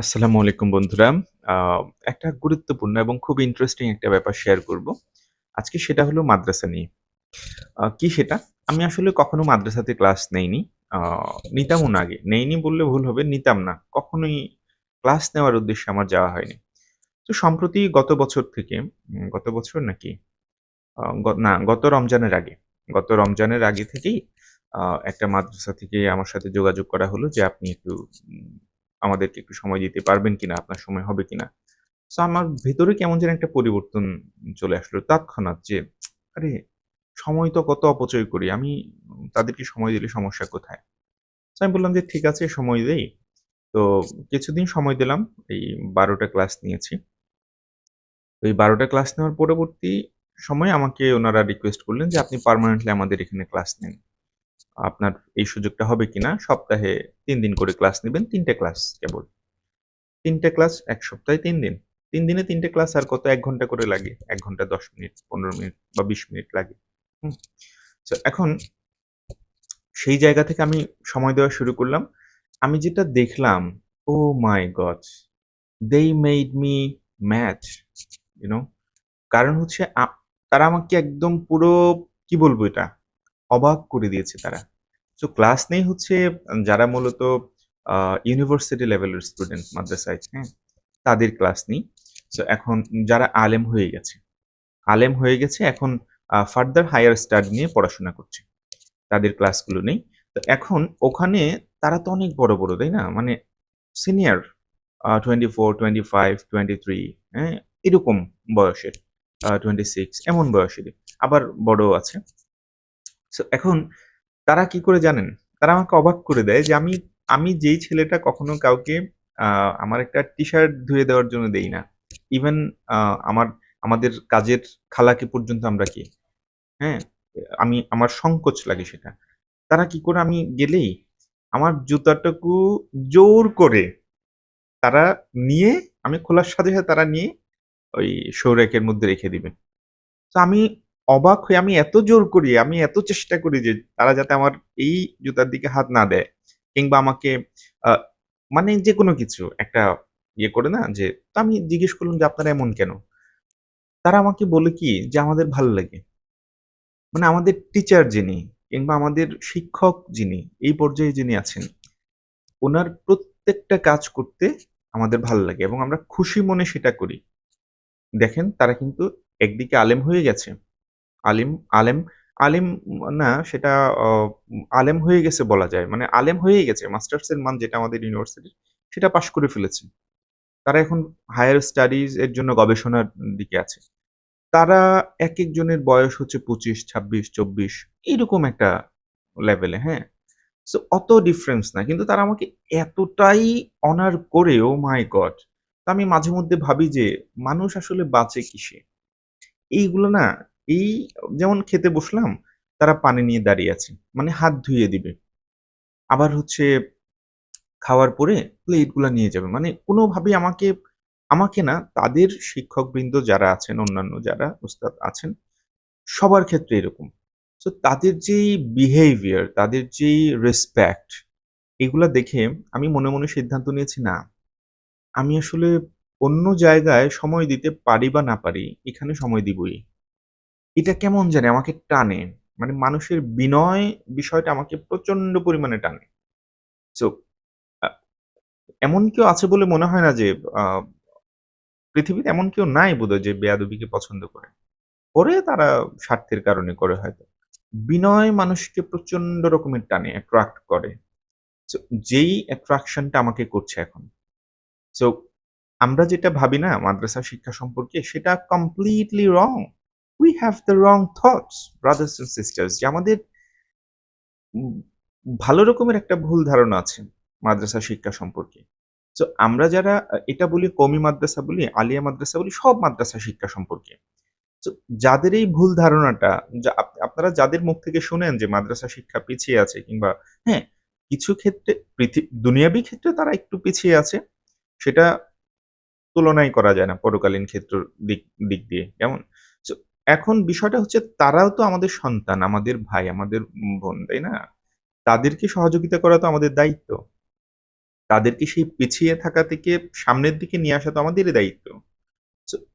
আসসালামু আলাইকুম বন্ধুরা। একটা গুরুত্বপূর্ণ এবং খুব ইন্টারেস্টিং একটা ব্যাপার শেয়ার করব। আজকে সেটা হলো মাদ্রাসা নিয়ে। কি সেটা? আমি আসলে কখনো মাদ্রাসাতে ক্লাস নেইনি। নিতামও না আগে। নেইনি বললে ভুল হবে, নিতাম না। কখনোই ক্লাস নেওয়ার উদ্দেশ্যে আমার যাওয়া হয়নি। তো সম্প্রতি গত বছর থেকে গত বছর নাকি? না গত রমজানের আগে। গত রমজানের আগে থেকেই একটা মাদ্রাসা থেকে আমার সাথে যোগাযোগ করা হলো যে, "আপনি একটু আমাদেরকে একটু সময় দিতে পারবেন কিনা? আপনার সময় হবে কিনা?" সো আমার ভেতরে কেমন যেন একটা পরিবর্তন চলে আসলো তৎক্ষণাৎ যে, "আরে সময় তো কত অপচয় করি। আমি তাদেরকে সময় দিলে সমস্যা কোথায়?" সো আমি বললাম যে, "ঠিক আছে সময় দেই।" তো কিছুদিন সময় দিলাম। এই বারোটা ক্লাস নিয়েছি। তো এই বারোটা ক্লাস নেওয়ার পরবর্তী সময়ে আমাকে ওনারা রিকোয়েস্ট করলেন যে, "আপনি পার্মানেন্টলি আমাদের এখানে ক্লাস নেন। আপনার এই সুযোগটা হবে কিনা? সপ্তাহে তিন দিন করে ক্লাস নিবেন। তিনটে ক্লাস কেবল। তিনটে ক্লাস এক সপ্তাহে তিন দিন। তিন দিনে তিনটে ক্লাস আর কত এক ঘণ্টা করে লাগে। এক ঘণ্টা ১০ মিনিট, ১৫ মিনিট বা ২০ মিনিট লাগে। সো এখন সেই জায়গা থেকে আমি সময় দেওয়া শুরু করলাম। আমি যেটা দেখলাম, ও my god! they made me match know? কারণ হচ্ছে তারা আমাকে একদম পুরো কি বলব এটা? অবাক করে দিয়েছে তারা। সো ক্লাস নেই হচ্ছে যারা মূলত ইউনিভার্সিটি লেভেলের স্টুডেন্ট মাদ্রাসায়, হ্যাঁ? তাদের ক্লাস নেই। সো এখন যারা আলেম হয়ে গেছে, আলেম হয়ে গেছে এখন ফার্দার হায়ার স্টাডি নিয়ে পড়াশোনা করছে। তাদের ক্লাসগুলো নেই। তো এখন ওখানে তারা তো অনেক বড়, বড়, তাই না? মানে senior twenty four twenty five twenty three হ্যাঁ? এরকম বয়সের। টোয়েন্টি সিক্স এমন বয়সেরই। আবার বড় আছে। সো এখন তারা কি করে জানেন? তারা আমাকে অবাক করে দেয় যে আমি আমি যেই ছেলেটা কখনো কাউকে আমার একটা টি-শার্ট ধুয়ে দেওয়ার জন্য দেই না। ইভেন আমার আমাদের কাজের খালাকে পর্যন্ত আমরা কি, হ্যাঁ? আমি আমার সংকোচ লাগে সেটা। তারা কি করে আমি গেলেই আমার জুতাটুকু জোর করে তারা নিয়ে আমি খোলার সাথে, সাথে তারা নিয়ে ওই শো র‍্যাকের মধ্যে রেখে দিবে। তো আমি অবাক হয়ে আমি এত জোর করি, আমি এত চেষ্টা করি যে তারা যাতে আমার এই জুতার দিকে হাত না দেয়। কিংবা আমাকে মানে যে কোনো কিছু একটা ইয়ে করে না যে তো আমি জিজ্ঞেস করলাম যে, "আপনারা এমন কেন?" তারা আমাকে বলে কি যে, "আমাদের ভালো লাগে।" মানে আমাদের টিচার যিনি কিংবা আমাদের শিক্ষক যিনি, এই পর্যায়ে যিনি আছেন, ওনার প্রত্যেকটা কাজ করতে আমাদের ভালো লাগে এবং আমরা খুশি মনে সেটা করি। দেখেন তারা কিন্তু একদিকে আলেম হয়ে গেছে। আলিম আলেম আলিম না সেটা আলেম হয়ে গেছে বলা যায়। মানে আলেম হয়েই গেছে। মাস্টার্সের মান যেটা আমাদের ইউনিভার্সিটির সেটা পাশ করে ফেলেছে। তারা এখন হায়ার স্টাডিজ এর জন্য গবেষণার দিকে আছে। তারা এক একজনের বয়স হচ্ছে ২৫, ২৬, ২৪ এইরকম একটা লেভেলে, হ্যাঁ? সো অত ডিফারেন্স না। কিন্তু তারা আমাকে এতটাই অনার করে, ওহ মাই গড! তো আমি মাঝে মধ্যে ভাবি যে মানুষ আসলে বাঁচে কিসে? এইগুলো না এই যেমন খেতে বসলাম, তারা পানি নিয়ে দাঁড়িয়ে আছে। মানে হাত ধুয়ে দিবে। আবার হচ্ছে খাওয়ার পরে প্লেটগুলা নিয়ে যাবে। মানে কোনোভাবেই আমাকে, আমাকে না তাদের শিক্ষকবৃন্দ যারা আছেন, অন্যান্য যারা উস্তাদ আছেন, সবার ক্ষেত্রে এরকম। সো তাদের যেই বিহেভিয়ার, তাদের যেই রেসপেক্ট, এগুলা দেখে আমি মনে, মনে সিদ্ধান্ত নিয়েছি না, আমি আসলে অন্য জায়গায় সময় দিতে পারি বা না পারি, এখানে সময় দিবই। এটা কেমন জানি আমাকে টানে। মানে মানুষের বিনয় বিষয়টা আমাকে প্রচণ্ড পরিমাণে টানে। সো এমন কেউ আছে বলে মনে হয় না যে পৃথিবীতে এমন কেউ নাই বোধহয় যে বেয়াদবিকে পছন্দ করে। করে তারা স্বার্থের কারণে করে হয়তো। বিনয় মানুষকে প্রচণ্ড রকমের টানে, অ্যাট্রাক্ট করে। সো যেই অ্যাট্রাকশন টা আমাকে করছে এখন। সো আমরা যেটা ভাবি না মাদ্রাসা শিক্ষা সম্পর্কে সেটা completely wrong. We have the wrong thoughts brothers and sisters যে আমাদের ভালো রকমের একটা ভুল ধারণা আছে মাদ্রাসা শিক্ষা সম্পর্কে। তো আমরা যারা এটা বলি কমি মাদ্রাসা বলি, আলিয়া মাদ্রাসা বলি, সব মাদ্রাসা শিক্ষা সম্পর্কে। তো যাদের এই ভুল ধারণাটা আপনারা যাদের মুখ থেকে শুনেন যে মাদ্রাসা শিক্ষা পিছিয়ে আছে কিংবা হ্যাঁ, কিছু ক্ষেত্রে দুনিয়াবী ক্ষেত্রে তারা একটু পিছিয়ে আছে। সেটা তুলনাই করা যায় না পরকালীন ক্ষেত্রর দিক দিক দিয়ে। কেমন? এখন বিষয়টা হচ্ছে তারাও তো আমাদের সন্তান, আমাদের ভাই, আমাদের বোন, তাই না? তাদেরকে সহযোগিতা করা তো আমাদের দায়িত্ব। তাদেরকে সেই পিছিয়ে থাকা থেকে সামনের দিকে নিয়ে আসা তো আমাদেরই দায়িত্ব।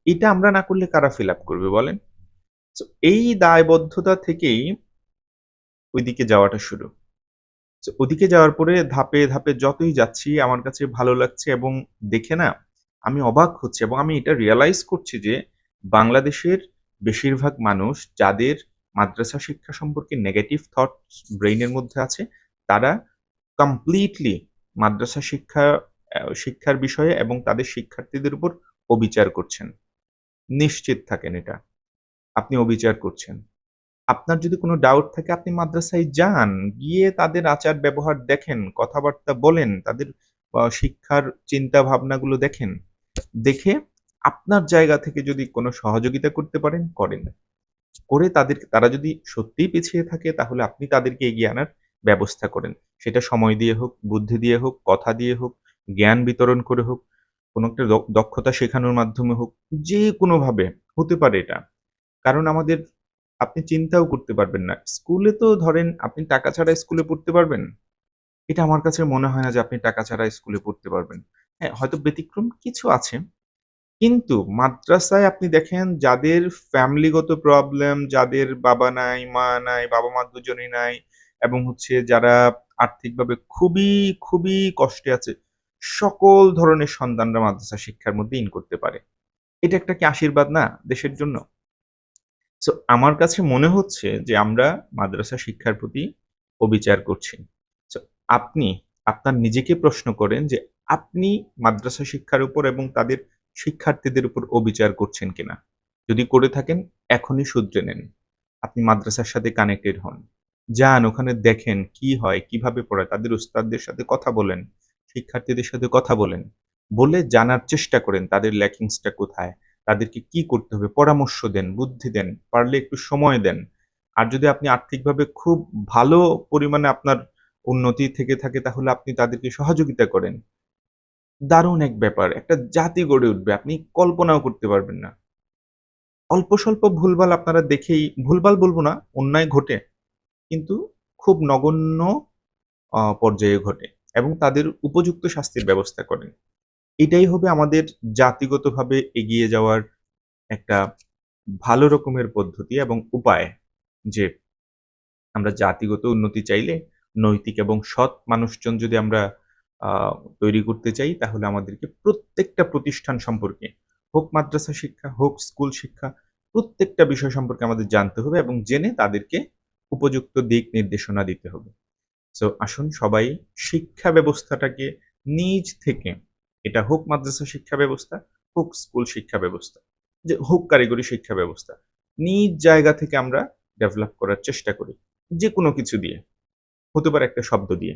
এটা আমরা না করলে কারা ফিল আপ করবে বলেন? এই দায়বদ্ধতা থেকেই ওইদিকে যাওয়াটা শুরু। ওদিকে যাওয়ার পরে ধাপে, ধাপে যতই যাচ্ছি আমার কাছে ভালো লাগছে এবং দেখে না আমি অবাক হচ্ছি এবং আমি এটা রিয়ালাইজ করছি যে বাংলাদেশের বেশিরভাগ মানুষ যাদের মাদ্রাসা শিক্ষা সম্পর্কে নেগেটিভ থটস ব্রেইনের মধ্যে আছে তারা কমপ্লিটলি মাদ্রাসা শিক্ষা শিক্ষার বিষয়ে এবং তাদের শিক্ষার্থীদের উপর অবিচার করছেন। নিশ্চিত থাকেন এটা। আপনি অবিচার করছেন। আপনার যদি কোনো ডাউট থাকে আপনি মাদ্রাসায় যান। গিয়ে তাদের আচার ব্যবহার দেখেন, কথাবার্তা বলেন, তাদের শিক্ষার চিন্তা ভাবনাগুলো দেখেন। দেখে আপনার জায়গা থেকে যদি কোনো সহযোগিতা করতে পারেন, করেন। করে তাদের তারা যদি সত্যিই পিছিয়ে থাকে তাহলে আপনি তাদেরকে এগিয়ে আনার ব্যবস্থা করেন। সেটা সময় দিয়ে হোক, বুদ্ধি দিয়ে হোক, কথা দিয়ে হোক, জ্ঞান বিতরণ করে হোক, কোনো একটা দক্ষতা শেখানোর মাধ্যমে হোক, যে কোনোভাবে হতে পারে এটা। কারণ আমাদের আপনি চিন্তাও করতে পারবেন না। স্কুলে তো ধরেন আপনি টাকা ছাড়া স্কুলে পড়তে পারবেন? এটা আমার কাছে মনে হয় না যে আপনি টাকা ছাড়া স্কুলে পড়তে পারবেন। হ্যাঁ, হয়তো ব্যতিক্রম কিছু আছে। কিন্তু মাদ্রাসায় আপনি দেখেন যাদের ফ্যামিলিগত প্রবলেম, যাদের বাবা নাই, মা নাই, বাবা-মা দুজনেই নাই এবং হচ্ছে যারা আর্থিকভাবে খুবই, খুবই কষ্টে আছে, সকল ধরনের সন্তানরা মাদ্রাসা শিক্ষার মধ্যে ইন করতে পারে। এটা একটা কি আশীর্বাদ না দেশের জন্য? সো আমার কাছে মনে হচ্ছে যে আমরা মাদ্রাসা শিক্ষার প্রতি অবিচার করছি। সো আপনি আপনার নিজেকে প্রশ্ন করেন যে আপনি মাদ্রাসা শিক্ষার উপর এবং তাদের শিক্ষার্থীদের উপর অবিচার করছেন কিনা? যদি করে থাকেন এখনই শুধরে নেন। আপনি মাদ্রাসার সাথে কানেক্টেড হন। যান ওখানে দেখেন কি হয়, কীভাবে পড়ায়, তাদের উস্তাদদের সাথে কথা বলেন, শিক্ষার্থীদের সাথে কথা বলেন। বলে জানার চেষ্টা করেন তাদের ল্যাকিংসটা কোথায়, তাদেরকে কি করতে হবে, পরামর্শ দেন, বুদ্ধি দেন, পারলে একটু সময় দেন। আর যদি আপনি আর্থিকভাবে খুব ভালো পরিমাণে আপনার উন্নতি থেকে থাকে তাহলে আপনি তাদেরকে সহযোগিতা করেন। দারুণ এক ব্যাপার। একটা জাতি গড়ে উঠবে। আপনি কল্পনাও করতে পারবেন না। অল্প স্বল্প ভুলভাল আপনারা দেখেই ভুলভাল বলব না, অন্যায় ঘটে। কিন্তু খুব নগণ্য পর্যায়ে ঘটে এবং তাদের উপযুক্ত শাস্তির ব্যবস্থা করেন। এটাই হবে আমাদের জাতিগতভাবে এগিয়ে যাওয়ার একটা ভালো রকমের পদ্ধতি এবং উপায় যে আমরা জাতিগত উন্নতি চাইলে নৈতিক এবং সৎ মানুষজন যদি আমরা তৈরি করতে চাই তাহলে আমাদেরকে প্রত্যেকটা প্রতিষ্ঠান সম্পর্কে হোক মাদ্রাসা শিক্ষা, হোক স্কুল শিক্ষা, প্রত্যেকটা বিষয় সম্পর্কে আমাদের জানতে হবে এবং জেনে তাদেরকে উপযুক্ত দিক নির্দেশনা দিতে হবে। সো আসুন সবাই শিক্ষা ব্যবস্থাটাকে নিজ থেকে এটা হোক মাদ্রাসা শিক্ষা ব্যবস্থা, হোক স্কুল শিক্ষা ব্যবস্থা, যে হোক কারিগরি শিক্ষা ব্যবস্থা। নিজ জায়গা থেকে আমরা ডেভেলপ করার চেষ্টা করি। যেকোনো কিছু দিয়ে। হতে পারে একটা শব্দ দিয়ে।